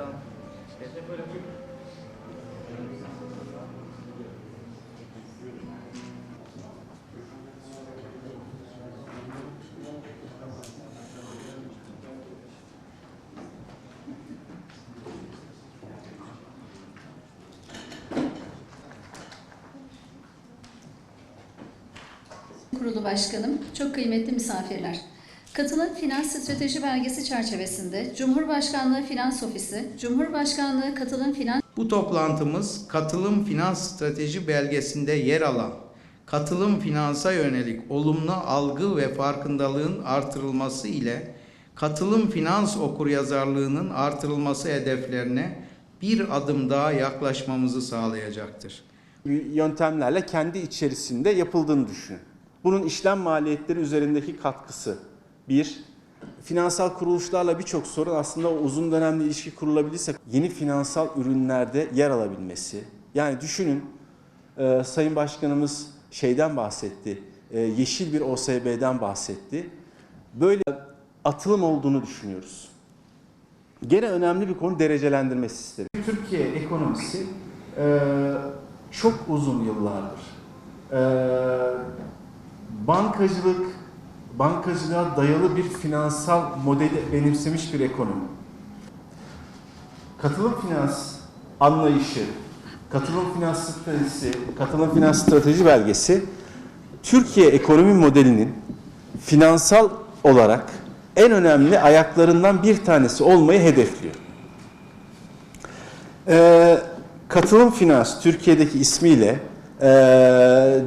burada. İşte böyle bir Kurulu Başkanım, çok kıymetli misafirler. Katılım Finans Strateji Belgesi çerçevesinde Cumhurbaşkanlığı Finans Ofisi, Cumhurbaşkanlığı Katılım Finans Bu toplantımız katılım finans strateji belgesinde yer alan katılım finansa yönelik olumlu algı ve farkındalığın artırılması ile katılım finans okuryazarlığının artırılması hedeflerine bir adım daha yaklaşmamızı sağlayacaktır. yöntemlerle kendi içerisinde yapıldığını düşünün. Bunun işlem maliyetleri üzerindeki katkısı. Bir, finansal kuruluşlarla birçok sorun aslında o uzun dönemli ilişki kurulabilirse yeni finansal ürünlerde yer alabilmesi. Yani düşünün e, Sayın Başkanımız şeyden bahsetti, e, yeşil bir OSB'den bahsetti. Böyle atılım olduğunu düşünüyoruz. Gene önemli bir konu derecelendirme sistemi. Türkiye ekonomisi e, çok uzun yıllardır e, bankacılık, bankacılığa dayalı bir finansal modeli benimsemiş bir ekonomi. Katılım finans anlayışı, katılım finans stratejisi, katılım finans strateji belgesi Türkiye ekonomi modelinin finansal olarak en önemli ayaklarından bir tanesi olmayı hedefliyor. Ee, katılım finans Türkiye'deki ismiyle e,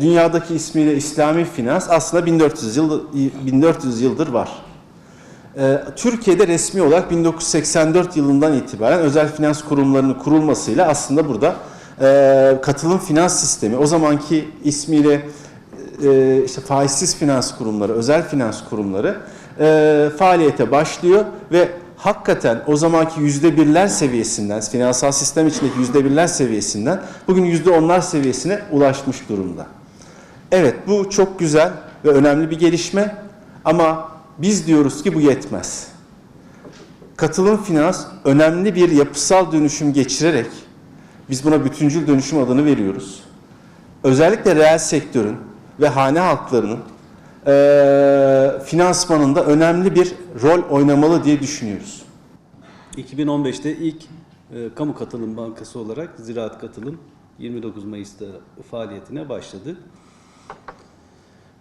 dünyadaki ismiyle İslami finans aslında 1400 yıl 1400 yıldır var. Ee, Türkiye'de resmi olarak 1984 yılından itibaren özel finans kurumlarının kurulmasıyla aslında burada e, katılım finans sistemi o zamanki ismiyle e, işte faizsiz finans kurumları, özel finans kurumları e, faaliyete başlıyor ve hakikaten o zamanki yüzde birler seviyesinden, finansal sistem içindeki yüzde birler seviyesinden bugün yüzde onlar seviyesine ulaşmış durumda. Evet bu çok güzel ve önemli bir gelişme ama biz diyoruz ki bu yetmez. Katılım finans önemli bir yapısal dönüşüm geçirerek biz buna bütüncül dönüşüm adını veriyoruz. Özellikle reel sektörün ve hane halklarının eee finansmanında önemli bir rol oynamalı diye düşünüyoruz. 2015'te ilk e, kamu katılım bankası olarak Ziraat Katılım 29 Mayıs'ta faaliyetine başladı.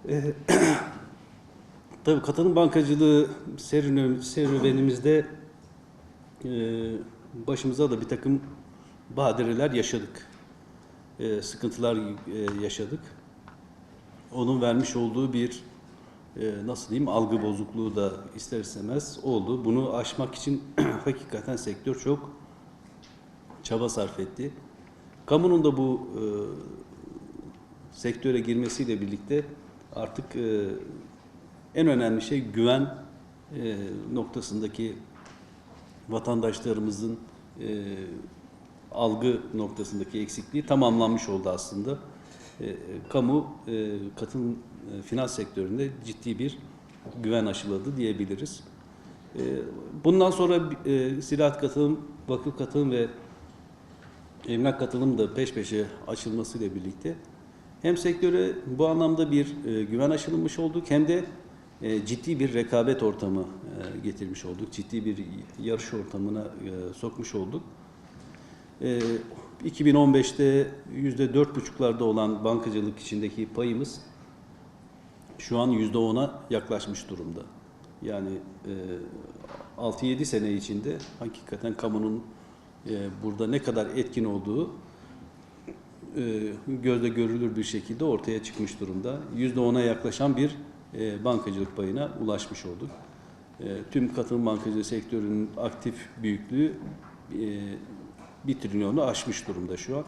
E, tabii katılım bankacılığı serüven- serüvenimizde e, başımıza da bir takım badireler yaşadık. E, sıkıntılar e, yaşadık. Onun vermiş olduğu bir e, nasıl diyeyim algı bozukluğu da ister istemez oldu. Bunu aşmak için hakikaten sektör çok çaba sarf etti. Kamunun da bu e, sektöre girmesiyle birlikte artık e, en önemli şey güven e, noktasındaki vatandaşlarımızın e, algı noktasındaki eksikliği tamamlanmış oldu aslında. E, e, kamu e, katılım finans sektöründe ciddi bir güven aşıladı diyebiliriz. Bundan sonra ziraat katılım, vakıf katılım ve emlak katılım da peş peşe açılmasıyla birlikte hem sektöre bu anlamda bir güven aşılamış olduk hem de ciddi bir rekabet ortamı getirmiş olduk. Ciddi bir yarış ortamına sokmuş olduk. E, 2015'te yüzde dört buçuklarda olan bankacılık içindeki payımız şu an yüzde ona yaklaşmış durumda. Yani e, 6-7 sene içinde hakikaten kamunun e, burada ne kadar etkin olduğu e, gözle görülür bir şekilde ortaya çıkmış durumda. Yüzde ona yaklaşan bir e, bankacılık payına ulaşmış olduk. E, tüm katılım bankacılığı sektörünün aktif büyüklüğü e, bir trilyonu aşmış durumda şu an.